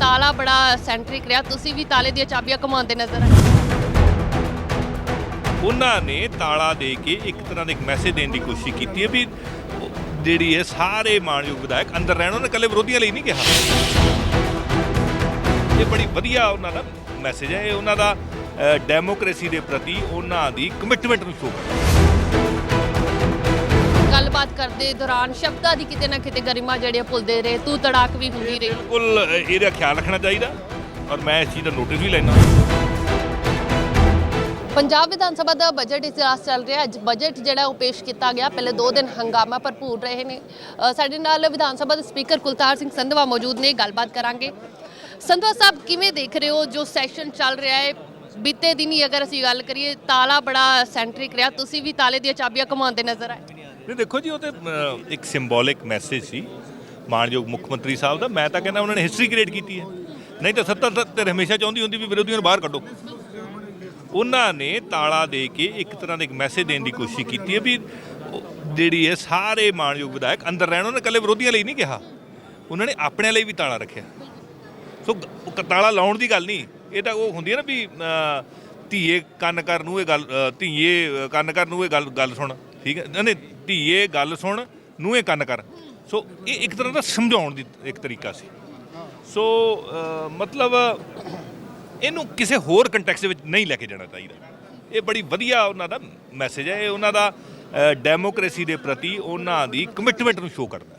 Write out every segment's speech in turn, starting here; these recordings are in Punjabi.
ਤਾਲਾ ਬੜਾ ਸੈਂਟਰਿਕ ਰਿਹਾ। ਤੁਸੀਂ ਵੀ ਤਾਲੇ ਦੀਆਂ ਚਾਬੀਆਂ ਘੁਮਾਉਂਦੇ ਨਜ਼ਰ ਆਏ ਉਹਨਾਂ ਨੇ ਤਾਲਾ ਦੇ ਕੇ ਇੱਕ ਤਰ੍ਹਾਂ ਦਾ ਇੱਕ ਮੈਸੇਜ ਦੇਣ ਦੀ ਕੋਸ਼ਿਸ਼ ਕੀਤੀ ਹੈ ਵੀ ਜਿਹੜੀ ਹੈ ਸਾਰੇ ਮਾਣਯੋਗ ਵਿਧਾਇਕ ਅੰਦਰ ਰਹਿਣ ਉਹਨੇ ਇਕੱਲੇ ਵਿਰੋਧੀਆਂ ਲਈ ਨਹੀਂ ਕਿਹਾ। ਇਹ ਬੜੀ ਵਧੀਆ ਉਹਨਾਂ ਦਾ ਮੈਸੇਜ ਹੈ। ਇਹ ਉਹਨਾਂ ਦਾ ਅ, ਡੈਮੋਕ੍ਰੇਸੀ ਦੇ ਪ੍ਰਤੀ ਉਹਨਾਂ ਦੀ ਕਮਿਟਮੈਂਟ ਨੂੰ ਸ਼ੋਅ ਕਰਦਾ ਕਰਦੇ ਦੌਰਾਨ ਸ਼ਬਦਾਂ ਦੀ ਕਿਤੇ ਨਾ ਕਿਤੇ ਗਰਿਮਾ ਜਿਹੜੀਆਂ ਭੁੱਲਦੇ ਰਹੇ ਤੂੰ ਤੜਾਕ ਵੀ ਹੁੰਦੀ ਰਹੀ। ਬਿਲਕੁਲ ਇਹਦਾ ਖਿਆਲ ਰੱਖਣਾ ਚਾਹੀਦਾ ਔਰ ਮੈਂ ਇਸ ਚੀਜ਼ ਦਾ ਨੋਟਿਸ ਵੀ ਲੈਣਾ ਪੰਜਾਬ ਵਿਧਾਨ ਸਭਾ ਦਾ ਬਜਟ ਇਜਲਾਸ ਚੱਲ ਰਿਹਾ ਅੱਜ ਬਜਟ ਜਿਹੜਾ ਉਹ ਪੇਸ਼ ਕੀਤਾ ਗਿਆ। ਪਹਿਲੇ 2 ਦਿਨ ਹੰਗਾਮਾ ਭਰਪੂਰ ਰਹੇ ਨੇ। ਸਾਡੇ ਨਾਲ ਵਿਧਾਨ ਸਭਾ ਦੇ ਸਪੀਕਰ ਕੁਲਤਾਰ ਸਿੰਘ ਸੰਧਵਾ ਮੌਜੂਦ ਨੇ। ਗੱਲਬਾਤ ਕਰਾਂਗੇ। ਸੰਧਵਾ ਸਾਹਿਬ ਕਿਵੇਂ ਦੇਖ ਰਹੇ ਹੋ ਜੋ ਸੈਸ਼ਨ ਚੱਲ ਰਿਹਾ ਹੈ? ਬੀਤੇ ਦਿਨੀ ਅਗਰ ਅਸੀਂ ਗੱਲ ਕਰੀਏ ਤਾਲਾ ਬੜਾ ਸੈਂਟਰਿਕ ਰਿਹਾ। ਤੁਸੀਂ ਵੀ ਤਾਲੇ ਦੀਆਂ ਚਾਬੀਆਂ ਘੁਮਾਉਂਦੇ ਨਜ਼ਰ ਆਏ। ਨਹੀਂ ਦੇਖੋ ਜੀ ਉਹ ਤੇ ਅ, ਇੱਕ ਸਿੰਬੋਲਿਕ ਮੈਸੇਜ ਸੀ ਮਾਨਯੋਗ ਮੁੱਖ ਮੰਤਰੀ ਸਾਹਿਬ ਦਾ। ਮੈਂ ਤਾਂ ਕਹਿੰਦਾ ਉਹਨਾਂ ਨੇ ਹਿਸਟਰੀ ਕ੍ਰੀਏਟ ਕੀਤੀ ਹੈ। ਨਹੀਂ ਤਾਂ ਸੱਤਾ ਤੇ ਹਮੇਸ਼ਾ ਚਾਹੁੰਦੀ ਹੁੰਦੀ ਵੀ ਵਿਰੋਧੀਆਂ ਨੂੰ ਬਾਹਰ ਕੱਢੋ। ਉਹਨਾਂ ਨੇ ਤਾਲਾ ਦੇ ਕੇ ਇੱਕ ਤਰ੍ਹਾਂ ਦਾ ਇੱਕ ਮੈਸੇਜ ਦੇਣ ਦੀ ਕੋਸ਼ਿਸ਼ ਕੀਤੀ ਹੈ ਵੀ ਉਹ ਜਿਹੜੀ ਹੈ ਸਾਰੇ ਮਾਨਯੋਗ ਵਿਧਾਇਕ ਅੰਦਰ ਰਹਿਣ ਉਹਨਾਂ ਨੇ ਇਕੱਲੇ ਵਿਰੋਧੀਆਂ ਲਈ ਨਹੀਂ ਕਿਹਾ। ਉਹਨਾਂ ਨੇ ਆਪਣੇ ਲਈ ਵੀ ਤਾਲਾ ਰੱਖਿਆ। ਸੋ ਗ- ਉਹ ਕ- ਤਾਲਾ ਲਾਉਣ ਦੀ ਗੱਲ ਨਹੀਂ। ਇਹ ਤਾਂ ਉਹ ਹੁੰਦੀ ਹੈ ਨਾ ਵੀ ਅ, ਧੀਏ ਕੰਨ ਕਰ ਨੂੰ ਇਹ ਗੱਲ ਅ, ਧੀਏ ਅ, ਕੰਨ ਕਰ ਨੂੰ ਇਹ ਗੱਲ ਗੱਲ ਸੁਣ। ਠੀਕ ਹੈ? ਨਹੀਂ ਧੀਏ ਗੱਲ ਸੁਣ ਨੂੰ ਇਹ ਕੰਨ ਕਰ। ਸੋ ਇਹ ਇੱਕ ਤਰ੍ਹਾਂ ਦਾ ਸਮਝਾਉਣ ਦੀ ਇੱਕ ਤਰੀਕਾ ਸੀ। ਸੋ ਮਤਲਬ ਇਹਨੂੰ ਕਿਸੇ ਹੋਰ ਕੰਟੈਕਸਟ ਵਿੱਚ ਨਹੀਂ ਲੈ ਕੇ ਜਾਣਾ ਚਾਹੀਦਾ। ਇਹ ਬੜੀ ਵਧੀਆ ਉਹਨਾਂ ਦਾ ਮੈਸੇਜ ਹੈ। ਇਹ ਉਹਨਾਂ ਦਾ ਡੈਮੋਕ੍ਰੇਸੀ ਦੇ ਪ੍ਰਤੀ ਉਹਨਾਂ ਦੀ ਕਮਿਟਮੈਂਟ ਨੂੰ ਸ਼ੋਅ ਕਰਦਾ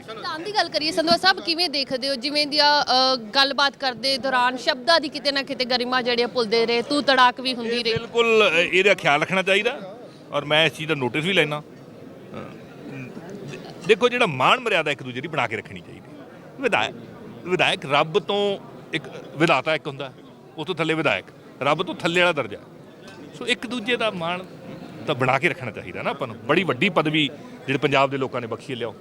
ਸੰਵਿਧਾਨ ਦੀ ਗੱਲ ਕਰੀਏ ਸੰਧਵਾ ਸਾਹਿਬ ਕਿਵੇਂ ਦੇਖਦੇ ਹੋ? ਜਿਵੇਂ ਅ, ਗੱਲਬਾਤ ਕਰਦੇ ਦੌਰਾਨ ਸ਼ਬਦਾਂ ਦੀ ਕਿਤੇ ਨਾ ਕਿਤੇ ਗਰਿਮਾ ਜਿਹੜੀਆਂ ਭੁੱਲਦੇ ਰਹੇ ਤੂੰ ਤੜਾਕ ਵੀ ਹੁੰਦੀ ਰਹੀ। ਬਿਲਕੁਲ ਇਹਦਾ ਖਿਆਲ ਰੱਖਣਾ ਚਾਹੀਦਾ। ਔਰ ਮੈਂ ਇਸ ਚੀਜ਼ ਦਾ ਨੋਟਿਸ ਵੀ ਲੈਣਾ ਦੇਖੋ ਜਿਹੜਾ ਮਾਣ ਮਰਿਆਦਾ ਇੱਕ ਦੂਜੇ ਦੀ ਬਣਾ ਕੇ ਰੱਖਣੀ ਚਾਹੀਦੀ ਵਿਧਾਇਕ ਵਿਧਾਇਕ ਰੱਬ ਤੋਂ ਇੱਕ ਵਿਧਾਤਾ ਇੱਕ ਹੁੰਦਾ, ਉਹ ਤੋਂ ਥੱਲੇ ਵਿਧਾਇਕ, ਰੱਬ ਤੋਂ ਥੱਲੇ ਵਾਲਾ ਦਰਜਾ। ਸੋ ਇੱਕ ਦੂਜੇ ਦਾ ਮਾਣ ਤਾਂ ਬਣਾ ਕੇ ਰੱਖਣਾ ਚਾਹੀਦਾ ਨਾ ਆਪਾਂ ਨੂੰ। ਬੜੀ ਵੱਡੀ ਪਦਵੀ ਜਿਹੜੇ ਪੰਜਾਬ ਦੇ ਲੋਕਾਂ ਨੇ ਬਖਸ਼ੀ ਲਿਆਓ।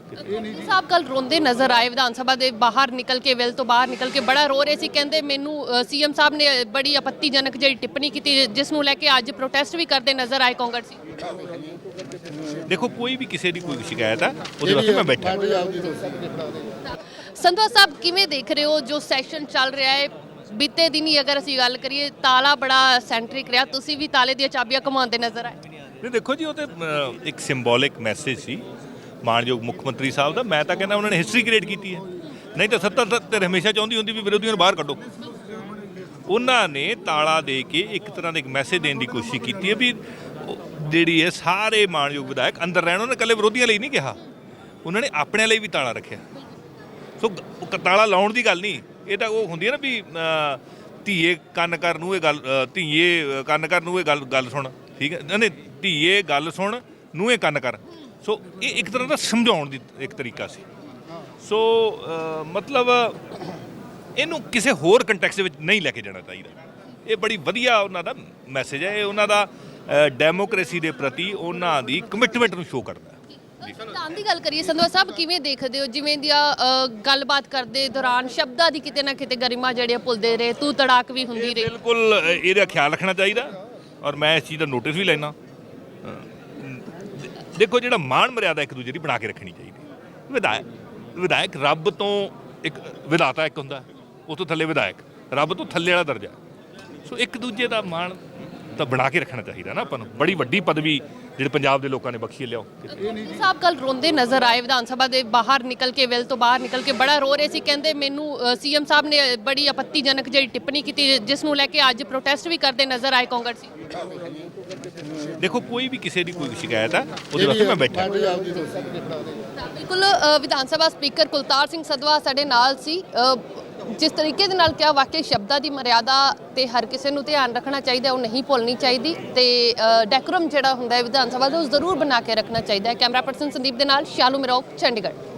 ਸਾਹਿਬ ਕੱਲ ਰੋਂਦੇ ਨਜ਼ਰ ਆਏ ਵਿਧਾਨ ਸਭਾ ਦੇ ਬਾਹਰ ਨਿਕਲ ਕੇ ਵੈਲ ਤੋਂ ਬਾਹਰ ਨਿਕਲ ਕੇ ਬੜਾ ਰੋ ਰਹੇ ਸੀ। ਕਹਿੰਦੇ ਮੈਨੂੰ ਸੀਐਮ ਸਾਹਿਬ ਨੇ ਬੜੀ ਆਪੱਤੀਜਨਕ ਜਿਹੜੀ ਟਿੱਪਣੀ ਕੀਤੀ ਜਿਸ ਨੂੰ ਲੈ ਕੇ ਅੱਜ ਪ੍ਰੋਟੈਸਟ ਵੀ ਕਰਦੇ ਨਜ਼ਰ ਆਏ ਕਾਂਗਰਸੀ ਦੇਖੋ ਕੋਈ ਵੀ ਕਿਸੇ ਦੀ ਕੋਈ ਸ਼ਿਕਾਇਤ ਹੈ ਉਹਦੇ ਵਾਸਤੇ ਮੈਂ ਬੈਠਾ। ਸੰਧਵਾ ਸਾਹਿਬ ਕਿਵੇਂ ਦੇਖ ਰਹੇ ਹੋ ਜੋ ਸੈਸ਼ਨ ਚੱਲ ਰਿਹਾ ਹੈ? ਬੀਤੇ ਦਿਨੀ ਅਗਰ ਅਸੀਂ ਗੱਲ ਕਰੀਏ ਤਾਲਾ ਬੜਾ ਸੈਂਟਰਿਕ ਰਿਹਾ। ਤੁਸੀਂ ਵੀ ਤਾਲੇ ਦੀਆਂ ਚਾਬੀਆਂ ਘੁਮਾਉਂਦੇ ਨਜ਼ਰ ਆਏ। ਨਹੀਂ ਦੇਖੋ ਜੀ ਉਹ ਤੇ ਅ, ਇੱਕ ਸਿੰਬੋਲਿਕ ਮੈਸੇਜ ਸੀ ਮਾਨਯੋਗ ਮੁੱਖ ਮੰਤਰੀ ਸਾਹਿਬ ਦਾ। ਮੈਂ ਤਾਂ ਕਹਿੰਦਾ ਉਹਨਾਂ ਨੇ ਹਿਸਟਰੀ ਕ੍ਰੀਏਟ ਕੀਤੀ ਹੈ। ਨਹੀਂ ਤਾਂ ਸੱਤਾ ਤੇ ਹਮੇਸ਼ਾ ਚਾਹੁੰਦੀ ਹੁੰਦੀ ਵੀ ਵਿਰੋਧੀਆਂ ਨੂੰ ਬਾਹਰ ਕੱਢੋ। ਉਹਨਾਂ ਨੇ ਤਾਲਾ ਦੇ ਕੇ ਇੱਕ ਤਰ੍ਹਾਂ ਦਾ ਇੱਕ ਮੈਸੇਜ ਦੇਣ ਦੀ ਕੋਸ਼ਿਸ਼ ਕੀਤੀ ਹੈ ਵੀ ਉਹ ਜਿਹੜੀ ਹੈ ਸਾਰੇ ਮਾਨਯੋਗ ਵਿਧਾਇਕ ਅੰਦਰ ਰਹਿਣ ਉਹਨਾਂ ਨੇ ਇਕੱਲੇ ਵਿਰੋਧੀਆਂ ਲਈ ਨਹੀਂ ਕਿਹਾ। ਉਹਨਾਂ ਨੇ ਆਪਣੇ ਲਈ ਵੀ ਤਾਲਾ ਰੱਖਿਆ। ਸੋ ਗ- ਉਹ ਕ- ਤਾਲਾ ਲਾਉਣ ਦੀ ਗੱਲ ਨਹੀਂ। ਇਹ ਤਾਂ ਉਹ ਹੁੰਦੀ ਹੈ ਨਾ ਵੀ ਅ, ਧੀਏ ਕੰਨ ਕਰ ਨੂੰ ਇਹ ਗੱਲ ਅ, ਧੀਏ ਅ, ਕੰਨ ਕਰ ਨੂੰ ਇਹ ਗੱਲ ਗੱਲ ਸੁਣ। ਠੀਕ ਹੈ? ਨਹੀਂ ਧੀਏ ਗੱਲ ਸੁਣ ਨੂੰ ਇਹ ਕੰਨ ਕਰ। ਸੋ ਇਹ ਇੱਕ ਤਰ੍ਹਾਂ ਦਾ ਸਮਝਾਉਣ ਦੀ ਇੱਕ ਤਰੀਕਾ ਸੀ। ਸੋ ਮਤਲਬ ਇਹਨੂੰ ਕਿਸੇ ਹੋਰ ਕੰਟੈਕਸਟ ਵਿੱਚ ਨਹੀਂ ਲੈ ਕੇ ਜਾਣਾ ਚਾਹੀਦਾ। ਇਹ ਬੜੀ ਵਧੀਆ ਉਹਨਾਂ ਦਾ ਮੈਸੇਜ ਹੈ। ਇਹ ਉਹਨਾਂ ਦਾ ਡੈਮੋਕ੍ਰੇਸੀ ਦੇ ਪ੍ਰਤੀ ਉਹਨਾਂ ਦੀ ਕਮਿਟਮੈਂਟ ਨੂੰ ਸ਼ੋਅ ਕਰਦਾ। ਹੈ ਸੰਵਿਧਾਨ ਦੀ ਗੱਲ ਕਰੀਏ ਸੰਧਵਾ ਸਾਹਿਬ ਕਿਵੇਂ ਦੇਖਦੇ ਹੋ? ਜਿਵੇਂ ਅ, ਗੱਲਬਾਤ ਕਰਦੇ ਦੌਰਾਨ ਸ਼ਬਦਾਂ ਦੀ ਕਿਤੇ ਨਾ ਕਿਤੇ ਗਰਿਮਾ ਜਿਹੜੀਆਂ ਭੁੱਲਦੇ ਰਹੇ ਤੂੰ ਤੜਾਕ ਵੀ ਹੁੰਦੀ ਰਹੀ। ਬਿਲਕੁਲ ਇਹਦਾ ਖਿਆਲ ਰੱਖਣਾ ਚਾਹੀਦਾ। ਔਰ ਮੈਂ ਇਸ ਚੀਜ਼ ਦਾ ਨੋਟਿਸ ਵੀ ਲੈਣਾ ਦੇਖੋ, ਜਿਹੜਾ ਮਾਣ ਮਰਿਆਦਾ ਇੱਕ ਦੂਜੇ ਦੀ ਬਣਾ ਕੇ ਰੱਖਣੀ ਚਾਹੀਦੀ। ਵਿਧਾਇਕ ਵਿਧਾਇਕ ਰੱਬ ਤੋਂ ਇੱਕ ਵਿਧਾਤਾ ਇੱਕ ਹੁੰਦਾ, ਉਹ ਤੋਂ ਥੱਲੇ ਵਿਧਾਇਕ। ਰੱਬ ਤੋਂ ਥੱਲੇ ਵਾਲਾ ਦਰਜਾ। ਸੋ ਇੱਕ ਦੂਜੇ ਦਾ ਮਾਣ ਤਾਂ ਬਣਾ ਕੇ ਰੱਖਣਾ ਚਾਹੀਦਾ ਨਾ ਆਪਾਂ ਨੂੰ। ਬੜੀ ਵੱਡੀ ਪਦਵੀ ਜਿਹੜੇ ਪੰਜਾਬ ਦੇ ਲੋਕਾਂ ਨੇ ਬਖਸ਼ੀ ਲਿਆਓ। ਸਾਹਿਬ ਕੱਲ ਰੋਂਦੇ ਨਜ਼ਰ ਆਏ ਵਿਧਾਨ ਸਭਾ ਦੇ ਬਾਹਰ ਨਿਕਲ ਕੇ ਵੈਲ ਤੋਂ ਬਾਹਰ ਨਿਕਲ ਕੇ ਬੜਾ ਰੋ ਰਹੇ ਸੀ। ਕਹਿੰਦੇ ਮੈਨੂੰ ਸੀਐਮ ਸਾਹਿਬ ਨੇ ਬੜੀ ਆਪੱਤੀਜਨਕ ਜਿਹੜੀ ਟਿੱਪਣੀ ਕੀਤੀ ਜਿਸ ਨੂੰ ਲੈ ਕੇ ਅੱਜ ਪ੍ਰੋਟੈਸਟ ਵੀ ਕਰਦੇ ਨਜ਼ਰ ਆਏ ਕਾਂਗਰਸੀ ਦੇਖੋ ਕੋਈ ਵੀ ਕਿਸੇ ਦੀ ਕੋਈ ਸ਼ਿਕਾਇਤ ਹੈ ਉਹਦੇ ਵਾਸਤੇ ਮੈਂ ਬੈਠਾ। ਬਿਲਕੁਲ ਵਿਧਾਨ ਸਭਾ ਸਪੀਕਰ ਕੁਲਤਾਰ ਸਿੰਘ ਸਦਵਾ ਸਾਡੇ ਨਾਲ ਸੀ। ਜਿਸ ਤਰੀਕੇ ਦੇ ਨਾਲ ਕਿਹਾ, ਵਾਕਈ ਸ਼ਬਦਾਂ ਦੀ ਮਰਿਆਦਾ ਤੇ ਹਰ ਕਿਸੇ ਨੂੰ ਧਿਆਨ ਰੱਖਣਾ ਚਾਹੀਦਾ, ਉਹ ਨਹੀਂ ਭੁੱਲਣੀ ਚਾਹੀਦੀ ਤੇ ਡੈਕੋਰਮ ਜਿਹੜਾ ਹੁੰਦਾ ਹੈ ਵਿਧਾਨ ਸਭਾ ਦਾ, ਉਹ ਜ਼ਰੂਰ ਬਣਾ ਕੇ ਰੱਖਣਾ ਚਾਹੀਦਾ ਹੈ। ਕੈਮਰਾ ਪਰਸਨ ਸੰਦੀਪ ਦੇ ਨਾਲ, ਸ਼ਾਲੂ ਮਿਰੋਕ ਚੰਡੀਗੜ੍ਹ।